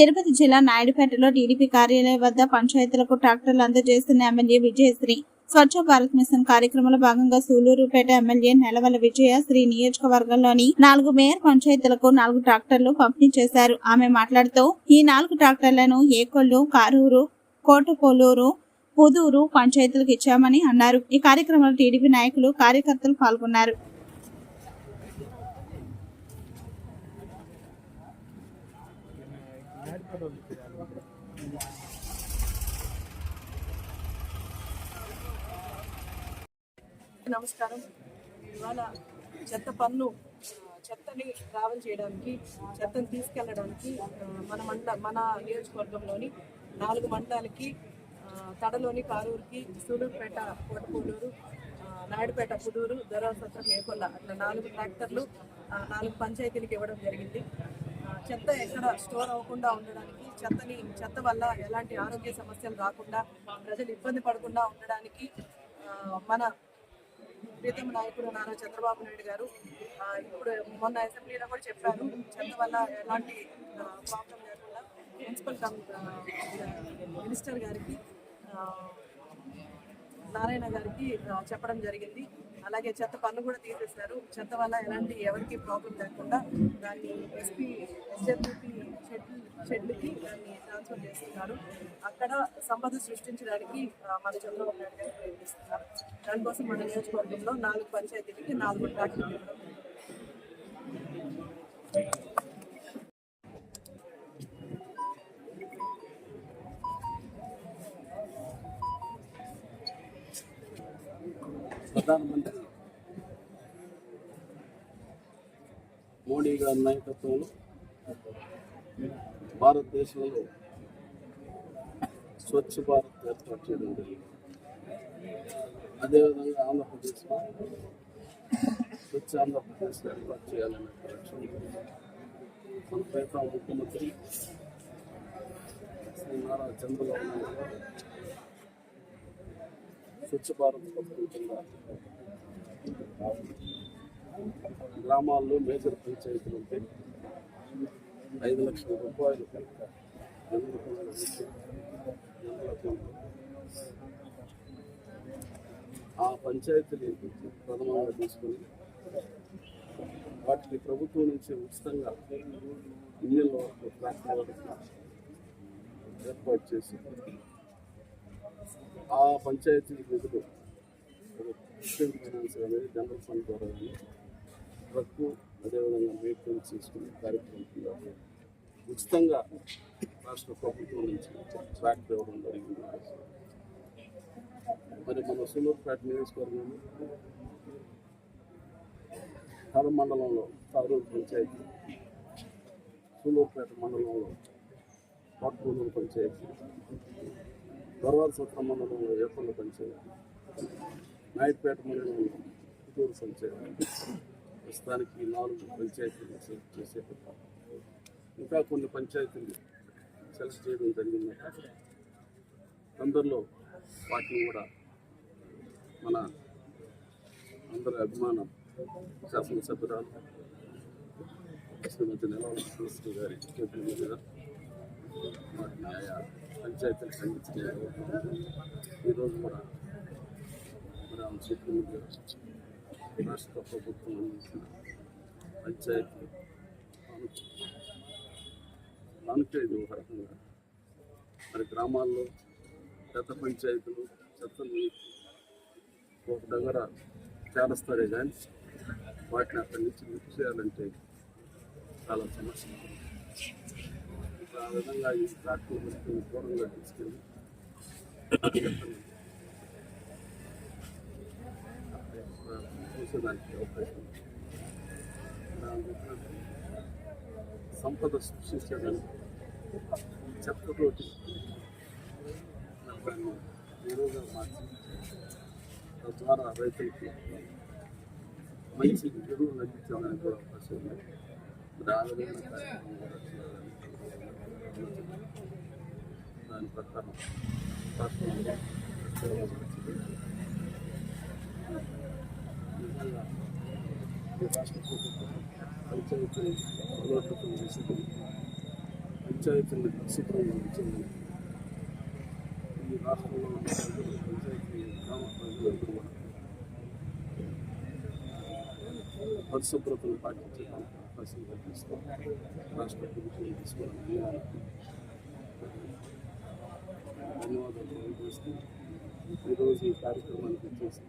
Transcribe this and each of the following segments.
తిరుపతి జిల్లా నాయుడుపేటలో టీడీపీ కార్యాలయం వద్ద పంచాయతీలకు ట్రాక్టర్లు అందజేస్తున్న ఎమ్మెల్యే విజయశ్రీ. స్వచ్ఛ భారత్ మిషన్ కార్యక్రమంలో భాగంగా సూలూరుపేట ఎమ్మెల్యే నెలవల విజయ శ్రీ నియోజకవర్గంలోని నాలుగు మేయర్ పంచాయతీలకు నాలుగు ట్రాక్టర్లు పంపిణీ చేశారు. ఆమె మాట్లాడుతూ ఈ నాలుగు ట్రాక్టర్లను ఏకొల్లు కారూరు కోటపోలూరు పుదూరు పంచాయతీలకు ఇచ్చామని అన్నారు. ఈ కార్యక్రమంలో టీడీపీ నాయకులు కార్యకర్తలు పాల్గొన్నారు. నమస్కారం. ఇవాళ చెత్త పన్ను చెత్తని ట్రావెల్ చేయడానికి చెత్తని తీసుకెళ్ళడానికి మన మండ మన నియోజకవర్గంలోని నాలుగు మండలాలకి తడలోని కారూరుకి సూలూరుపేట కోటపూడూరు నాయుడుపేట పుదూరు దొరసత్రం ఏకొల్ల అట్లా నాలుగు ట్రాక్టర్లు నాలుగు పంచాయతీలకు ఇవ్వడం జరిగింది. చెత్త ఎక్కడ స్టోర్ అవ్వకుండా ఉండడానికి చెత్తని చెత్త వల్ల ఎలాంటి ఆరోగ్య సమస్యలు రాకుండా ప్రజలు ఇబ్బంది పడకుండా ఉండడానికి మన ప్రీతం నాయకుడు నారా చంద్రబాబు నాయుడు గారు ఇప్పుడు మొన్న అసెంబ్లీలో కూడా చెప్పారు చెత్త వల్ల ఎలాంటి ప్రాబ్లం లేకుండా మున్సిపల్ మినిస్టర్ గారికి నారాయణ గారికి చెప్పడం జరిగింది. అలాగే చెత్త పన్ను కూడా తీసేశారు. చెత్త వల్ల ఎలాంటి ఎవరికి ప్రాబ్లం లేకుండా దాన్ని ఎస్పీ ఎస్డబ్ల్యూపీ షెడ్ షెడ్లకి దాన్ని ట్రాన్స్ఫర్ చేస్తున్నారు. అక్కడ సంపద సృష్టించడానికి మన చంద్రబాబు నాయుడు గారు ప్రయత్నిస్తున్నారు. దానికోసం మన నియోజకవర్గంలో నాలుగు పంచాయతీలకి నాలుగు ట్రాక్టర్లు ప్రధానమంత్రి మోడీ గారి నాయకత్వంలో భారతదేశంలో స్వచ్ఛ భారత్ ఏర్పాటు చేయడం జరిగింది. అదేవిధంగా ఆంధ్రప్రదేశ్లో స్వచ్ఛ ఆంధ్రప్రదేశ్ ఏర్పాటు చేయాలనే లక్ష్యం మన ప్రీతం ముఖ్యమంత్రి శ్రీ నారా చంద్రబాబు నాయుడు గారు స్వచ్ఛ భారత్ పథకం. కింద గ్రామాల్లో మేజర్ పంచాయతీలు ఉంటే ఐదు లక్షల రూపాయలు కనుక. ఆ పంచాయతీని ప్రథమంగా తీసుకుని వాటికి ప్రభుత్వం నుంచి ఉచితంగా ఇళ్ళ వరకు ఏర్పాటు చేసి ఆ పంచాయతీ నిధులు ఫైనాన్స్ అనేది జనరల్ ఫండ్ ద్వారా కానీ ట్రక్కు అదేవిధంగా మెయింటెనెన్స్ చేసుకునే కార్యక్రమం కింద ఉచితంగా రాష్ట్ర ప్రభుత్వం నుంచి ట్రాక్ ఇవ్వడం జరిగింది. మరి మన సూలూరుపేట నియోజకవర్గంలో కడ మండలంలో కారూరు పంచాయతీ సూలూరుపేట మండలంలో పట్టుకూరు పంచాయతీ గొరవారి సత్రం మండలంలో ఏపల్ల పంచాయతీ నాయక్పేట మండలంలో పుత్తూరు పంచాయతీ ప్రస్తుతానికి నాలుగు పంచాయతీలు సెలెక్ట్ చేసే ఇంకా కొన్ని పంచాయతీలు సెలెక్ట్ చేయడం జరిగిందట అందరిలో వాటిని కూడా మన అందరి అభిమానం శాసనసభ్యురాలు శ్రీమతి నెలవల శ్రీ గారి చేతుల మీదుగా పంచాయతీలకు అందించిన ఈరోజు కూడా మరి ఆమె చేతుల రాష్ట్ర ప్రభుత్వం అందించిన పంచాయతీ దానికే ఒక రకంగా. మరి గ్రామాల్లో చెత్త పంచాయతీలు చెత్తలు ఒక దగ్గర చేరస్తారే కానీ వాటిని అక్కడి నుంచి లిఫ్ట్ చేయాలంటే చాలా సమస్య. ఇంకా ఆ విధంగా ఈ ట్రాక్టర్ వస్తువుని దూరంగా తీసుకెళ్ళి చూసేదానికి అవకాశం సంపద సృష్టించడానికి చెత్తతోటి దాన్ని ఎరువుగా మార్చి తద్వారా రైతులకి మంచి ఎరువులు అందించడానికి కూడా అవకాశం ఉంది మరి ఆ విధమైన దాని ప్రకారం రాష్ట్ర ప్రభుత్వం పంచాయతీ బలోపేతం చేసింది పంచాయతీని పరిశుభ్రంగా ఉంచాలని ఈ రాష్ట్రంలో ఉన్న ప్రజలు, పంచాయతీ గ్రామ ప్రజలందరూ కూడా పరిశుభ్రతను పాటించడానికి అవకాశం కల్పిస్తూ రాష్ట్ర ప్రభుత్వం తీసుకున్న ధన్యవాదాలు తెలియజేస్తూ ఈరోజు ఈ కార్యక్రమానికి వచ్చేసి.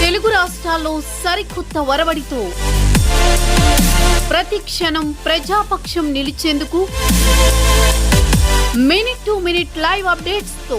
తెలుగు రాష్ట్రాల్లో సరికొత్త వరవడితో ప్రతి క్షణం ప్రజాపక్షం నిలిచేందుకు మినిట్ టు మినిట్ లైవ్ అప్డేట్స్తో